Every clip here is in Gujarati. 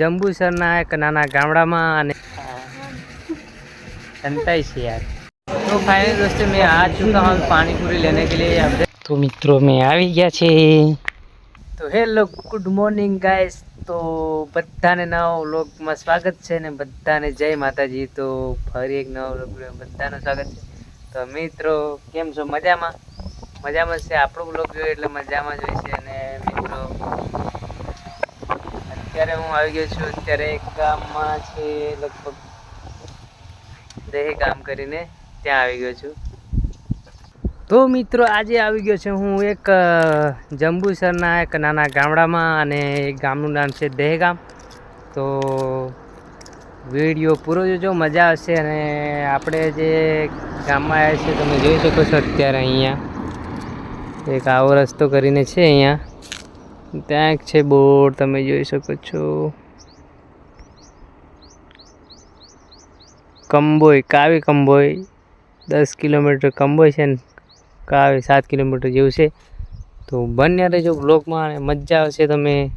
જંબુસરના એક નાના ગામડામાં અને સંતાઈ છે યાર. તો ફાઇનલ દોસ્તો મેં આ ચુકા હું પાણીપુરી લેને કે લીએ આપણે. તો મિત્રો મેં આવી ગયા છે. તો હેલો ગુડ મોર્નિંગ ગાઈસ. તો બધાને નવા વ્લોગમાં સ્વાગત છે ને બધાને જય માતાજી. તો ફરી એક નવા વ્લોગ બધાનો સ્વાગત છે. તો મિત્રો કેમ છો? મજામાં? મજામાં છે? આપણો વ્લોગ જોઈએ એટલે મજામાં જ હોય છે અને મિત્રો? અત્યારે હું આવી ગયો છું. અત્યારે એક ગામમાં છે લગભગ દેહ ગામ કરીને ત્યાં આવી ગયો છું. તો મિત્રો, આજે આવી ગયો છે હું એક જંબુસરના એક નાના ગામડામાં અને એ ગામનું નામ છે દહેગામ તો વીડિયો પૂરો જોજો, મજા આવશે અને આપણે જે ગામમાં આવ્યા છીએ, તમે જોઈ શકો છો અત્યારે અહીંયા. એક આવો રસ્તો કરીને છે અહીંયા. ત્યાં છે બોર્ડ, તમે જોઈ શકો છો. કંબોય કાવી કંબોય દસ કિલોમીટર કંબોય છે ને, કાવી સાત કિલોમીટર જેવું છે. તો બંને રહેજો બ્લોગમાં અને મજા આવશે તમે.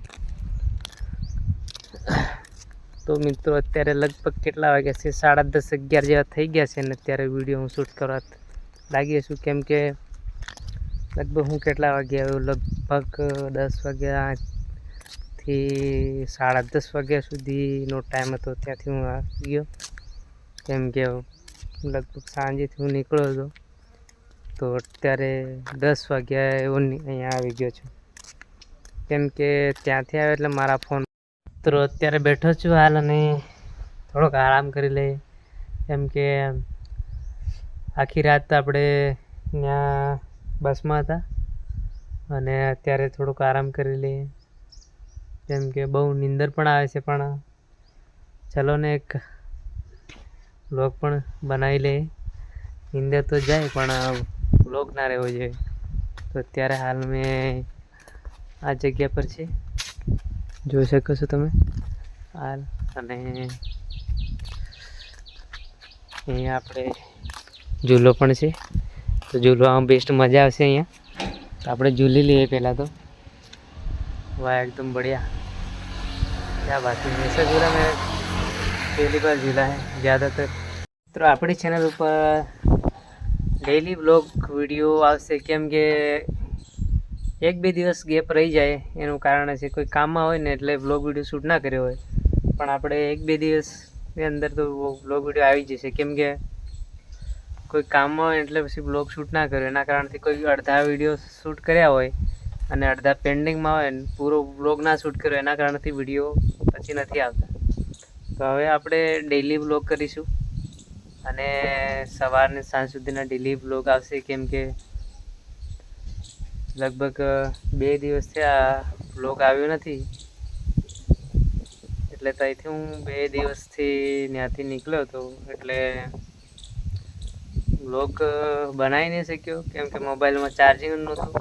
તો મિત્રો, અત્યારે લગભગ કેટલા વાગ્યા છે? સાડા દસ, અગિયાર જેવા થઈ ગયા છે ને અત્યારે વીડિયો હું શૂટ કરવા લાગીએ છું. કેમ કે લગભગ હું કેટલા વાગે આવ્યો? લગભગ દસ વાગ્યાથી સાડા દસ વાગ્યા સુધીનો ટાઈમ હતો. ત્યાંથી હું આવી ગયો. કેમ કે લગભગ સાંજેથી હું નીકળ્યો હતો. તો અત્યારે દસ વાગ્યા એવો અહીંયા આવી ગયો છું. કેમ કે ત્યાંથી આવ્યો એટલે મારા ફોન તો અત્યારે બેઠો છું હાલ અને થોડોક આરામ કરી લઈએ કેમ કે આખી રાત આપણે ત્યાં બસમાં હતા. અને અત્યારે થોડુંક આરામ કરી લઈએ. કેમ કે બહુ નીંદર પણ આવે છે, પણ ચલો ને એક વ્લોગ પણ બનાવી લઈએ. નીંદર તો જાય, પણ બ્લોગ ના રહેવો જોઈએ. તો અત્યારે હાલ મેં આ જગ્યા પર છે. જોઈ શકો છો તમે? હાલ અને અહીંયા આપણે ઝૂલો પણ છે. તો ઝૂલવામાં બેસ્ટ મજા આવશે અહીંયા. તો આપણે ઝૂલી લઈએ પહેલાં તો. વાહ, એકદમ બઢિયા. ક્યાં બાત હૈ ઝૂલા મેં પહેલી વાર ઝૂલા હૈ, જ્યાદાતર. મિત્રો, આપણી ચેનલ ઉપર ડેલી બ્લોગ વીડિયો આવશે, કેમ કે એક બે દિવસ ગેપ રહી જાય, એનું કારણ છે કોઈ કામમાં હોય ને એટલે બ્લોગ વીડિયો શૂટ ના કર્યો હોય. પણ આપણે એક બે દિવસ અંદર તો બ્લોગ વીડિયો આવી જશે, કેમ કે કોઈ કામમાં હોય એટલે પછી બ્લોગ શૂટ ના કર્યો. એના કારણથી કોઈ અડધા વીડિયો શૂટ કર્યા હોય અને અડધા પેન્ડિંગમાં હોય ને પૂરો બ્લોગ ના શૂટ કર્યો, એના કારણથી વીડિયો પછી નથી આવતા. તો હવે આપણે ડેઈલી બ્લોગ કરીશું અને સવારને સાંજ સુધીના ડેલી બ્લોગ આવશે. કેમ કે લગભગ બે દિવસથી આ બ્લોગ આવ્યો નથી. એટલે ત્યાંથી હું બે દિવસથી ત્યાંથી નીકળ્યો હતો એટલે બ્લોગ બનાવી નહીં શક્યો? કેમ કે મોબાઈલમાં ચાર્જિંગ નહોતું.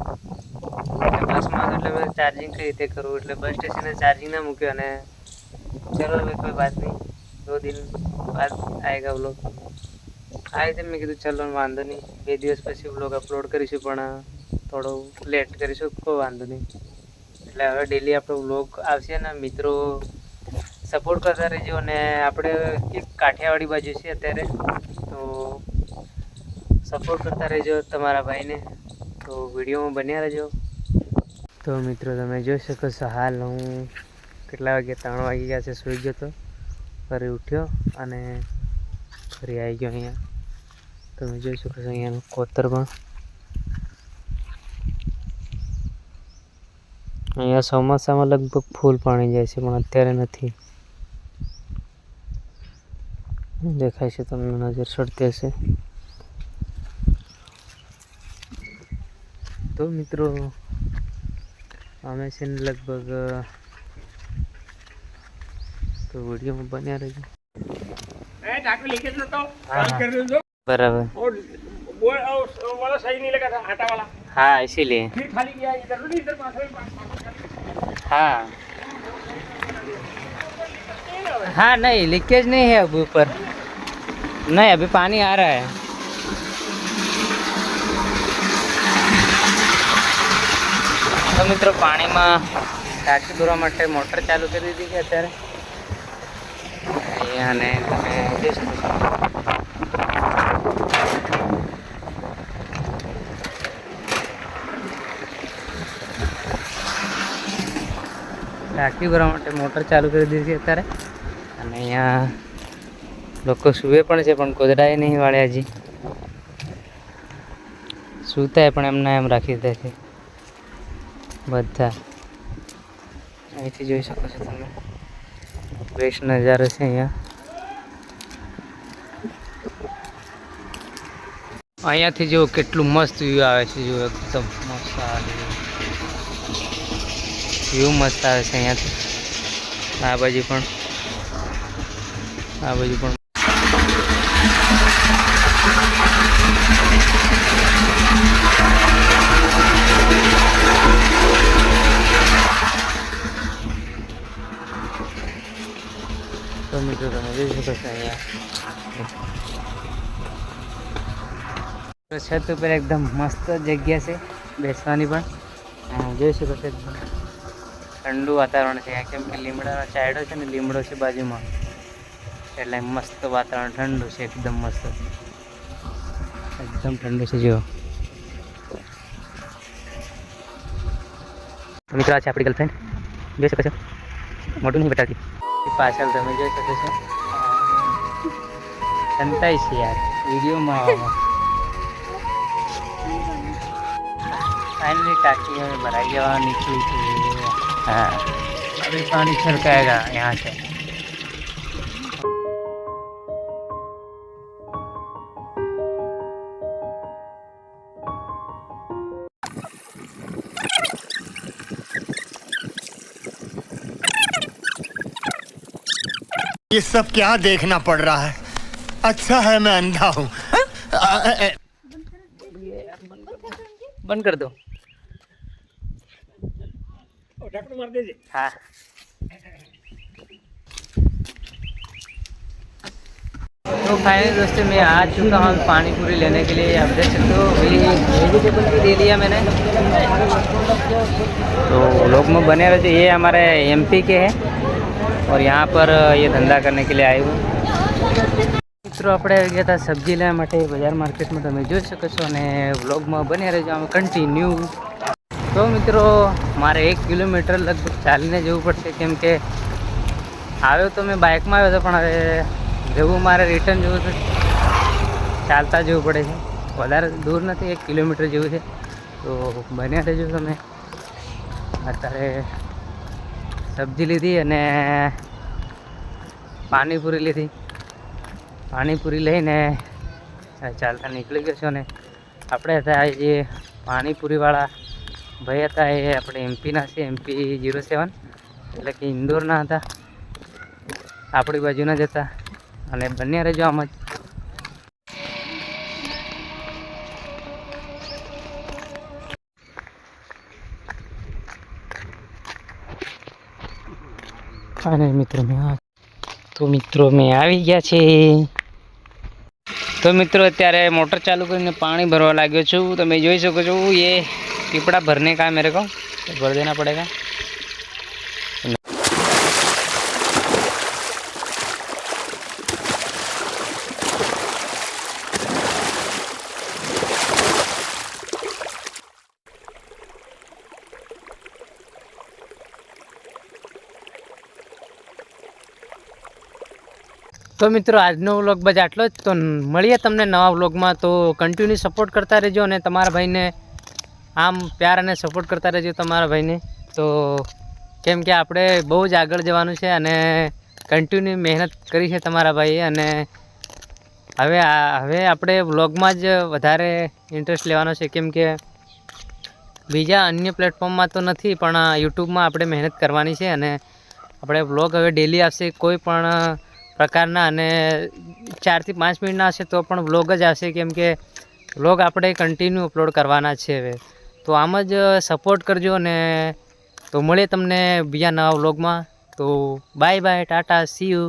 બસમાં એટલે મેં ચાર્જિંગ કઈ રીતે કરવું? એટલે બસ સ્ટેશને ચાર્જિંગ ના મૂક્યો અને ચલો હવે કોઈ વાત નહીં. દો દિન બાદ આવેગા વ્લોગ આ રીતે મેં કીધું, ચલો, વાંધો નહીં. બે દિવસ પછી વ્લોગ અપલોડ કરીશું, પણ થોડો લેટ કરીશું. કોઈ વાંધો નહીં. એટલે હવે ડેલી આપણો વ્લોગ આવશે ને મિત્રો સપોર્ટ કરતા રહેજો અને આપણે એક કાઠિયાવાડી બાજુ છે અત્યારે. તો સપોર્ટ કરતા રહેજો તમારા ભાઈને. તો વિડીયોમાં બન્યા રહેજો. તો મિત્રો, તમે જોઈ શકો છો હાલ હું કેટલા વાગે, ત્રણ વાગી ગયા છે સૂઈ ગયો તો. ફરી ઉઠ્યો અને ફરી આવી ગયો અહીંયા. તમે જોઈ શકો છો અહીંયાનું કોતરમાં અહીંયા ચોમાસામાં લગભગ ફૂલ પાણી જાય છે, પણ અત્યારે નથી. દેખાય છે તમને નજર ચડતી હશે. તો મિત્રો અમે છે ને લગભગ તો વિડીયોમાં બન્યા રહેજો ए डॉक्टर लिखे थे तो हाँ, बात कर रहे हो जो બરાબર वो वो वो वाला सही नहीं लगा था आटा वाला हाँ इसीलिए फिर खाली किया इधर नहीं इधर पास में पास- हाँ हाँ नहीं लीकेज नहीं है अभी ऊपर नहीं अभी पानी आ रहा है તો મિત્રો પાણીમાં ટાંકી દોરવા માટે મોટર ચાલુ કરી દીધી છે અત્યારે. અહીંયા ને તમે જોઈ શકો ટાંકી ભરવા માટે મોટર ચાલુ કરી દીધી છે અત્યારે. અને અહીંયા લોકો સૂવે પણ છે, પણ કોદડાએ નહીં વાળે હજી. સૂતાય પણ એમને એમ રાખી દે છે. બધા. અહીંથી જોઈ શકો છો તમે. બેસ્ટ નજારો છે અહીંયા. અહીંયાથી જુઓ કેટલું મસ્ત વ્યૂ આવે છે, જુઓ એકદમ મસ્ત આવે વ્યૂ મસ્ત આવે છે અહીંયાથી. આ બાજુ પણ. આ બાજુ પણ અહીંયા છત ઉપર એકદમ મસ્ત જગ્યા છે બેસવાની પણ. જોઈ શકો છો એકદમ. ઠંડુ વાતાવરણ છે. કેમ કે લીમડાનો ચાયડો છે ને, લીમડો છે બાજુમાં. એટલે મસ્ત વાતાવરણ, ઠંડુ છે, એકદમ મસ્ત. એકદમ ઠંડુ છે જો મિત્રો છે આપણી ગર્લફ્રેન્ડ જોઈ શકો છો? મોટું નહીં બતાવતી પાછળ તમે જોઈ શકો છો. સંતાઈ છે યાર વિડીયોમાં આવવામાં फाइनली टाकी हमें भराई जवा निकली थी हाँ अभी पानी छलकाएगा यहाँ से ये सब क्या देखना पड़ रहा है अच्छा है मैं अंधा हूँ बंद कर दो। मार तो फाइनल दोस्तों मैं आ चुका हूँ पानी पूरी लेने के लिए। अब देख सकते हो वेजिटेबल भी दे दिया मैंने। तो लोग में बने रहते ये हमारे एमपी के हैं और यहाँ पर ये धंधा करने के लिए आए हुए મિત્રો, આપણે આવી ગયા હતા સબ્જી લેવા માટે બજાર માર્કેટમાં. તમે જોઈ શકો છો અને વ્લોગમાં બન્યા રહેજો. અમે કન્ટિન્યુ તો મિત્રો, મારે એક કિલોમીટર લગભગ ચાલીને જવું પડશે. કેમ કે આવ્યો તો મેં બાઇકમાં આવ્યો હતો, પણ હવે જવું, મારે રિટર્ન જવું તો ચાલતા જવું પડે છે. વધારે દૂર નથી, એક કિલોમીટર જેવું છે. તો બન્યા રહેજો તમે. અત્યારે સબ્જી લીધી અને પાણીપુરી લીધી. પાણીપુરી લઈને ચાલતા નીકળી ગયો છો ને. આપણે હતા જે પાણીપુરીવાળા ભાઈ હતા, એ આપણે એમપીના છે એમપી જીરો સેવન એટલે કે ઇન્દોરના હતા. આપણી બાજુના જ હતા. અને બંને રહેજો આમ જ. અને મિત્રો મેં તો મિત્રો મેં આવી ગયા છે. તો મિત્રો, અત્યારે મોટર ચાલુ કરીને પાણી ભરવા લાગ્યો છું. તમે જોઈ શકો છો, એ પીપળા ભરને કા મેરે કહો? ભર દેના પડેગા તો મિત્રો, આજનો વ્લોગ બસ આટલો જ. તો મળીએ તમને નવા વ્લોગમાં. તો કન્ટિન્યુ સપોર્ટ કરતા રહેજો અને તમારા ભાઈને આમ પ્યાર અને સપોર્ટ કરતા રહેજો તમારા ભાઈને. તો કેમ કે આપણે બહુ જ આગળ જવાનું છે અને કન્ટિન્યુ મહેનત કરી છે તમારા ભાઈએ અને હવે હવે આપણે વ્લોગમાં જ વધારે ઇન્ટરેસ્ટ લેવાનો છે. કેમ કે બીજા અન્ય પ્લેટફોર્મમાં તો નથી, પણ યુટ્યુબમાં આપણે મહેનત કરવાની છે અને આપણે વ્લોગ હવે ડેલી આવશે કોઈ પણ પ્રકારના અને ચારથી પાંચ મિનિટના હશે તો પણ વ્લોગ જ આવશે, કેમ કે વ્લોગ આપણે કન્ટિન્યુ અપલોડ કરવાના છે હવે. તો આમ જ સપોર્ટ કરજો અને તો મળીએ તમને બીજા નવા વ્લોગમાં તો bye bye tata see you